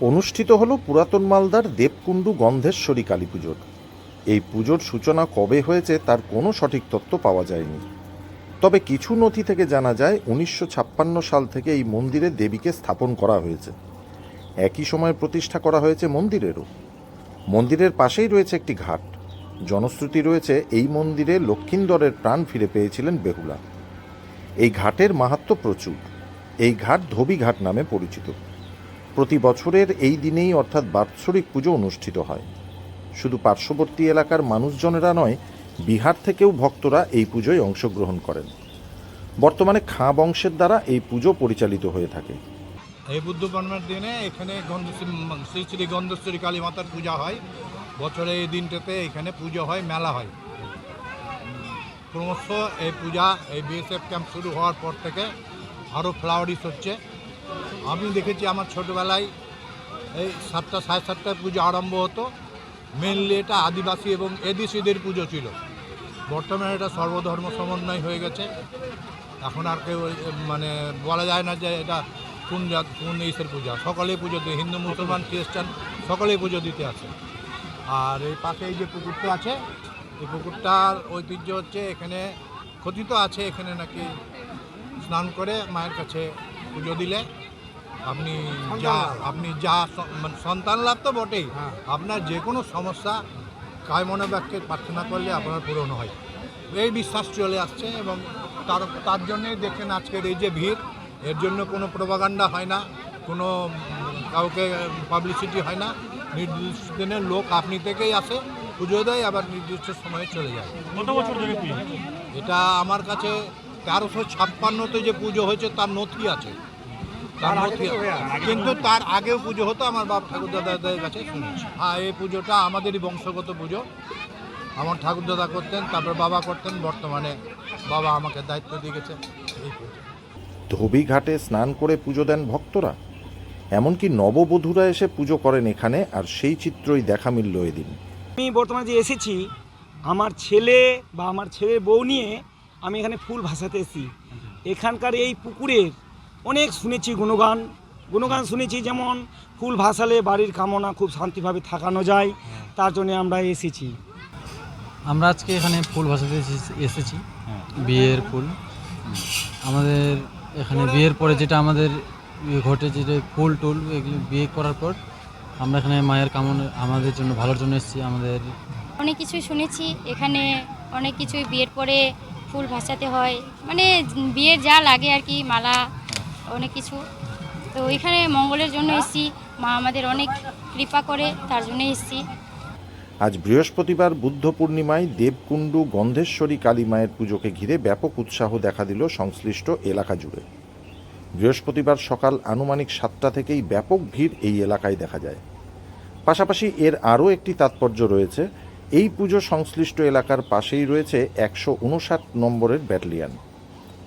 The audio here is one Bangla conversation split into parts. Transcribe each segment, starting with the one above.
অনুষ্ঠিত হলো পুরাতন মালদার দেবকুণ্ডু গন্ধেশ্বরী কালী পুজোর। এই পুজোর সূচনা কবে হয়েছে তার কোনো সঠিক তথ্য পাওয়া যায়নি। তবে কিছু নথি থেকে জানা যায়, উনিশশো ছাপ্পান্ন সাল থেকে এই মন্দিরে দেবীকে স্থাপন করা হয়েছে। একই সময় প্রতিষ্ঠা করা হয়েছে মন্দিরেরও। মন্দিরের পাশেই রয়েছে একটি ঘাট। জনশ্রুতি রয়েছে, এই মন্দিরে লক্ষিন্দরের প্রাণ ফিরে পেয়েছিলেন বেহুলা। এই ঘাটের মাহাত্ম্য প্রচুর। এই ঘাট ধোবি ঘাট নামে পরিচিত। প্রতি বছরের এই দিনেই অর্থাৎ বাৎসরিক পুজো অনুষ্ঠিত হয়। শুধু পার্শ্ববর্তী এলাকার মানুষজনেরা নয়, বিহার থেকেও ভক্তরা এই পুজোয় অংশগ্রহণ করেন। বর্তমানে খাঁ বংশের দ্বারা এই পুজো পরিচালিত হয়ে থাকে। এই বুদ্ধ পূর্ণিমার দিনে এখানে শ্রী শ্রী গন্ধেশ্বরী কালী মাতার পূজা হয়। বছরে এই দিনটাতে এখানে পুজো হয়, মেলা হয়। ক্রমশ এই পূজা, এই বিএসএফ ক্যাম্প শুরু হওয়ার পর থেকে আরও ফ্লাওয়ারিস হচ্ছে। আমি দেখেছি আমার ছোটোবেলায় এই সাতটা, সাড়ে সাতটায় পুজো আরম্ভ হতো। মেনলি এটা আদিবাসী এবং এদিসিদের পুজো ছিল। বর্তমানে এটা সর্বধর্ম সমন্বয় হয়ে গেছে। এখন আর কেউ মানে বলা যায় না যে এটা কোন জাত, কোন ইসের পূজা। সকলেই পুজো দিয়ে, হিন্দু, মুসলমান, খ্রিস্টান, সকলেই পুজো দিতে আছে আর এই পাশে এই যে পুকুরটা আছে, এই পুকুরটার ঐতিহ্য হচ্ছে এখানে কথিত আছে, এখানে নাকি স্নান করে মায়ের কাছে পুজো দিলে। আপনি যা আপনি যা মানে সন্তান লাভ তো বটেই। আপনার যে কোনো সমস্যা কায় মনোবাক্যে প্রার্থনা করলে আপনার পূরণ হয়। এই বিশ্বাস চলে আসছে এবং তার তার জন্যেই দেখেন আজকের এই যে ভিড় এর জন্য কোনো প্রভাগান্ডা হয় না কোনো কাউকে পাবলিসিটি হয় না। নির্দিষ্ট দিনের লোক আপনি থেকেই আসে পুজো দেয় আবার নির্দিষ্ট সময়ে চলে যায়। কত বছর ধরে এটা আমার কাছে তেরোশো ছাপ্পান্নতে যে পুজো হয়েছে তার নথি আছে। তার। কিন্তু তার আগেও পুজো হতো আমার বাপ ঠাকুর দাদাদের কাছে শুনেছি। হ্যাঁ এই পুজোটা আমাদেরই বংশগত পুজো। আমার ঠাকুর দাদা করতেন তারপর বাবা করতেন বর্তমানে বাবা আমাকে দায়িত্ব দিয়ে গেছে ধোবি ঘাটে স্নান করে পুজো দেন ভক্তরা। এমনকি নববধূরা এসে পুজো করেন এখানে আর সেই চিত্রই দেখা মিলল এদিন। আমি বর্তমানে যে এসেছি আমার ছেলে বা আমার ছেলের বউ নিয়ে আমি এখানে ফুল ভাসাতে এসেছি। এখানকার এই পুকুরের অনেক শুনেছি গুণগান। গুণগান শুনেছি যেমন ফুল ভাসালে বাড়ির কামনা খুব শান্তিভাবে থাকানো যায় তার জন্য আমরা এসেছি। আমরা আজকে এখানে ফুল ভাসাতে এসেছি- এসেছি বিয়ের ফুল। আমাদের এখানে বিয়ের পরে যেটা আমাদের ইয়ে ঘটে যেটা ফুল টুল এগুলো বিয়ে করার পর আমরা এখানে মায়ের কামনা আমাদের জন্য ভালোর জন্য এসেছি আমাদের অনেক কিছুই শুনেছি। এখানে অনেক কিছুই বিয়ের পরে ফুল ভাসাতে হয়। মানে বিয়ের যা লাগে আর কি মালা অনেক কিছু। তো এখানে মঙ্গলের জন্য এসেছি। মা আমাদের অনেক কৃপা করে, তার জন্য এসেছি। আজ বৃহস্পতিবার বুদ্ধ পূর্ণিমায় দেবকুণ্ডু গন্ধেশ্বরী কালী মায়ের পুজোকে ঘিরে ব্যাপক উৎসাহ দেখা দিল সংশ্লিষ্ট এলাকা জুড়ে। বৃহস্পতিবার সকাল আনুমানিক সাতটা থেকেই ব্যাপক ভিড় এই এলাকায় দেখা যায়। পাশাপাশি এর আরও একটি তাৎপর্য রয়েছে। এই পুজো সংশ্লিষ্ট এলাকার পাশেই রয়েছে একশো উনষাট নম্বরের ব্যাটালিয়ান।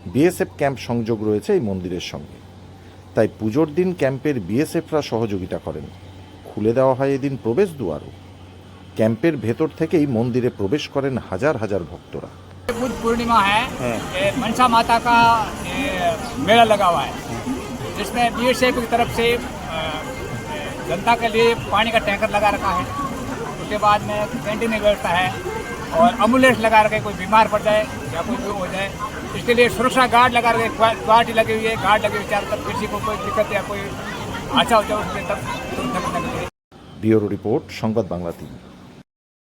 বিএসএফ ক্যাম্প সংযোগ রয়েছে এই মন্দিরের সঙ্গে তাই পুজোর দিন ক্যাম্পের বিএসএফরা সহযোগিতা করেন খুলে দেওয়া হয় এদিন প্রবেশ দুয়ারও ক্যাম্পের ভেতর থেকেই মন্দিরে প্রবেশ করেন হাজার হাজার ভক্তরা बुद्ध पूर्णिमा है ये मनसा माता का ये मेला लगा हुआ है जिसमें बी की तरफ से अ, जनता के लिए पानी का टैंकर लगा रखा है उसके बाद में कैंटीन की व्यवस्था है और एम्बुलेंस लगा रखे कोई बीमार पड़ जाए या कोई भी हो जाए इसके लिए सुरक्षा गार्ड लगा रखे गार्ड लगी हुई है गार्ड लगी हुई है चारों तरफ किसी को कोई दिक्कत या कोई अच्छा हो जाए उसके तरफ तुरंत लगी है ব্যুরো রিপোর্ট সংবাদ বাংলা টিভি